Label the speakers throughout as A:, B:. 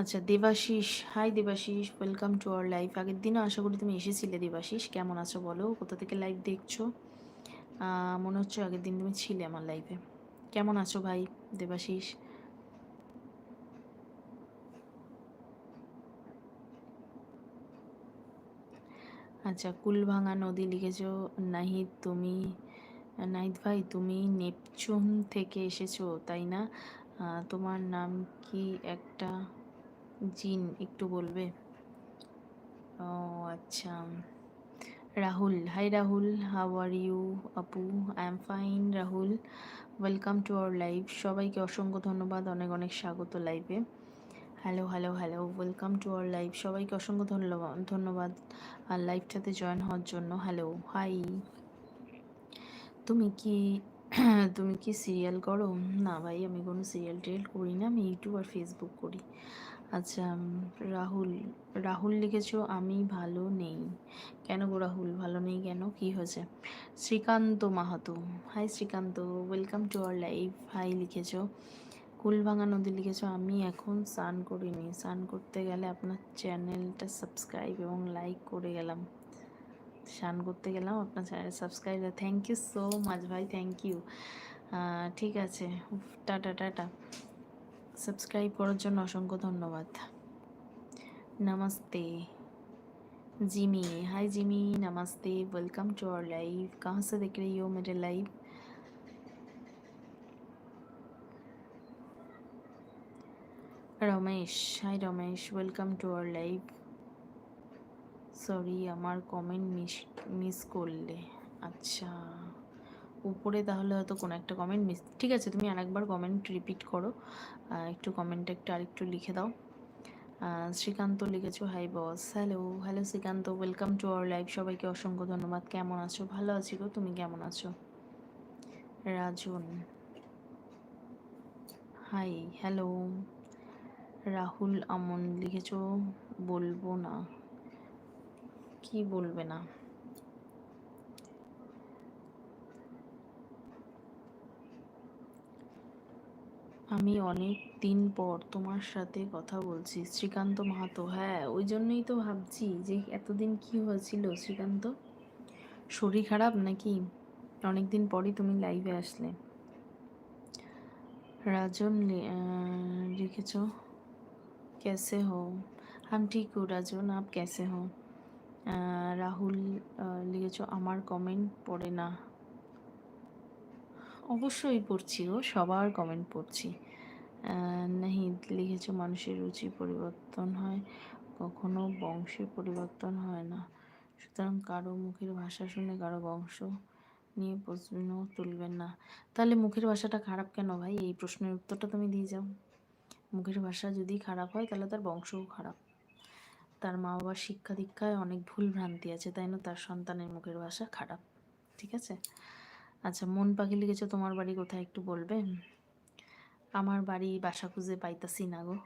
A: আচ্ছা Debashis. Hi Debashis welcome to our life আগের দিনও আশা করি তুমি এসেছিলে দেবাশিস। কেমন আছো বলো? কোথা থেকে লাইভ দেখছ? মনে হচ্ছে আগের দিন তুমি ছিলে আমার লাইফে কেমন আছো ভাই, দেবাশিস? আচ্ছা কুলভাঙা নদী লিখেছো, নাহিদ তুমি, নাহিদ ভাই, তুমি নেপচুন থেকে এসেছ, তাই না? তোমার নাম কি একটা? জিন একটু বলবে? ও আচ্ছা। Rahul hi Rahul how are you আপু I am fine Rahul. Welcome to our live সবাইকে অসংখ্য ধন্যবাদ, অনেক অনেক স্বাগত লাইভে hello hello hello welcome to our live সবাইকে অসংখ্য ধন্যবাদ ধন্যবাদ আর লাইভটাতে জয়েন হওয়ার জন্য। হ্যালো হাই তুমি কি তুমি কি সিরিয়াল করো? না ভাই, আমি কোনো সিরিয়াল টিরিয়াল করি না, আমি ইউটিউব আর ফেসবুক করি। আচ্ছা রাহুল রাহুল লিখেছো, আমি ভালো নেই। কেন গো রাহুল? ভালো নেই কেন? কি হয়েছে? Srikanta Mahato. Hi Srikanta welcome to our live hi লিখেছো। কুলভাঙা নদী লিখেছো, আমি এখন স্নান করিনি। স্নান করতে গেলে আপনার চ্যানেলটা সাবস্ক্রাইব এবং লাইক করে গেলাম। স্নান করতে গেলাম, আপনার channel subscribe thank you so much ভাই থ্যাংক ইউ ঠিক আছে। Tata tata. सब्सक्राइब করার জন্য অসংখ্য ধন্যবাদ नमस्ते जिमी हाय जिमी नमस्ते वेलकम टू आवर लाइव कहाँ से देख रही हो मेरे live Ramesh hi Ramesh welcome to our live sorry আমার কমেন্ট মিস মিস করলে আচ্ছা উপরে তাহলে হয়তো কোনো একটা কমেন্ট মিস ঠিক আছে, তুমি আরেকবার কমেন্ট রিপিট করো। একটু কমেন্টটা একটু আরেকটু লিখে দাও। শ্রীকান্ত লিখেছো hi boss hello hello Srikanta welcome to our live সবাইকে অসংখ্য ধন্যবাদ, কেমন আছো? ভালো আছি গো, তুমি কেমন আছো? রাজন হাই হ্যালো রাহুল আমন লিখেছো, বলব না। কি বলবে না? আমি অনেক দিন পর তোমার সাথে কথা বলছি শ্রীকান্ত মাহাতো হ্যাঁ ওই জন্যই তো ভাবছি যে এতদিন কি হয়েছিল শ্রীকান্ত শরীর খারাপ নাকি অনেক দিন পরই তুমি লাইভে আসলে রাজন লি- আহ, লিখেছো कैसे हो हम ठीक हो রাজন আপ कैसे हो আহ, রাহুল আহ, লিখেছো আমার কমেন্ট পড়ে না অবশ্যই পড়ছি ও সবার কমেন্ট পড়ছি। নাহিদ লিখেছো, মানুষের রুচি পরিবর্তন হয়, কখনো বংশের পরিবর্তন হয় না। সুতরাং কারও মুখের ভাষা শুনে কারও বংশ নিয়ে প্রশ্ন তুলবেন না। তাহলে মুখের ভাষাটা খারাপ কেন ভাই? এই প্রশ্নের উত্তরটা তুমি দিয়ে যাও। মুখের ভাষা যদি খারাপ হয়, তাহলে তার বংশও খারাপ। তার মা বাবার শিক্ষা দীক্ষায় অনেক ভুল ভ্রান্তি আছে, তাই না? তার সন্তানের মুখের ভাষা খারাপ, ঠিক আছে? আচ্ছা মন পাখি লিখেছো তোমার বাড়ি কোথায় একটু বলবে? আমার বাড়ি বাসা খুঁজে পাইতাছি না গো।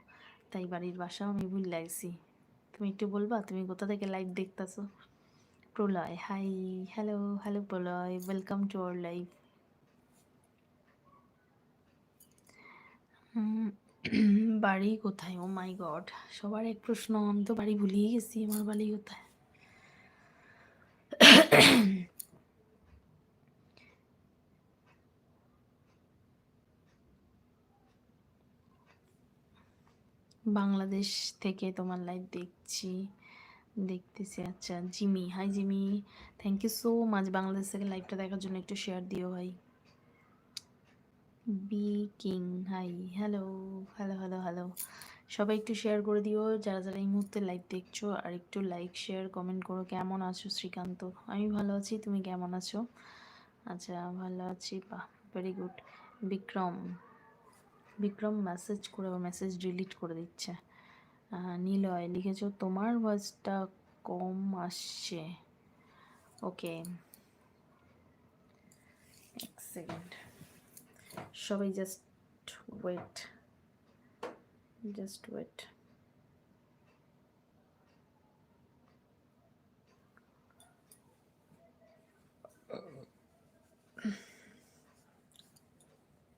A: তাই বাড়ির বাসাও আমি ভুল লাগছি তুমি একটু বলবা? তুমি কোথা থেকে live দেখতাছো? Pralay hi hello hello Pralay welcome to our live বাড়ি কোথায়? ও মাই গড সবার এক প্রশ্ন, আমি তো বাড়ি ভুলিয়ে গেছি আমার বাড়ি কোথায়? বাংলাদেশ থেকে তোমার লাইভ দেখছি। দেখতেছি আচ্ছা Jimmy hi Jimmy. Thank you so much Bangladesh থেকে লাইভটা দেখার জন্য একটু শেয়ার দিও ভাই। B king hi hello hello hello hello সবাই একটু শেয়ার করে দিও, যারা যারা এই মুহূর্তে লাইভ দেখছ, আর একটু লাইক শেয়ার কমেন্ট করো, কেমন আছো শ্রীকান্ত? আমি ভালো আছি, তুমি কেমন আছো? আচ্ছা ভালো আছি, বাহ very good Bikram Bikram message করে মেসেজ ডিলিট করে দিচ্ছে। নীলয় লিখেছ, তোমার ভয়েসটা কম আসছে। ওকে এক সেকেন্ড সবাই জাস্ট ওয়েট জাস্ট ওয়েট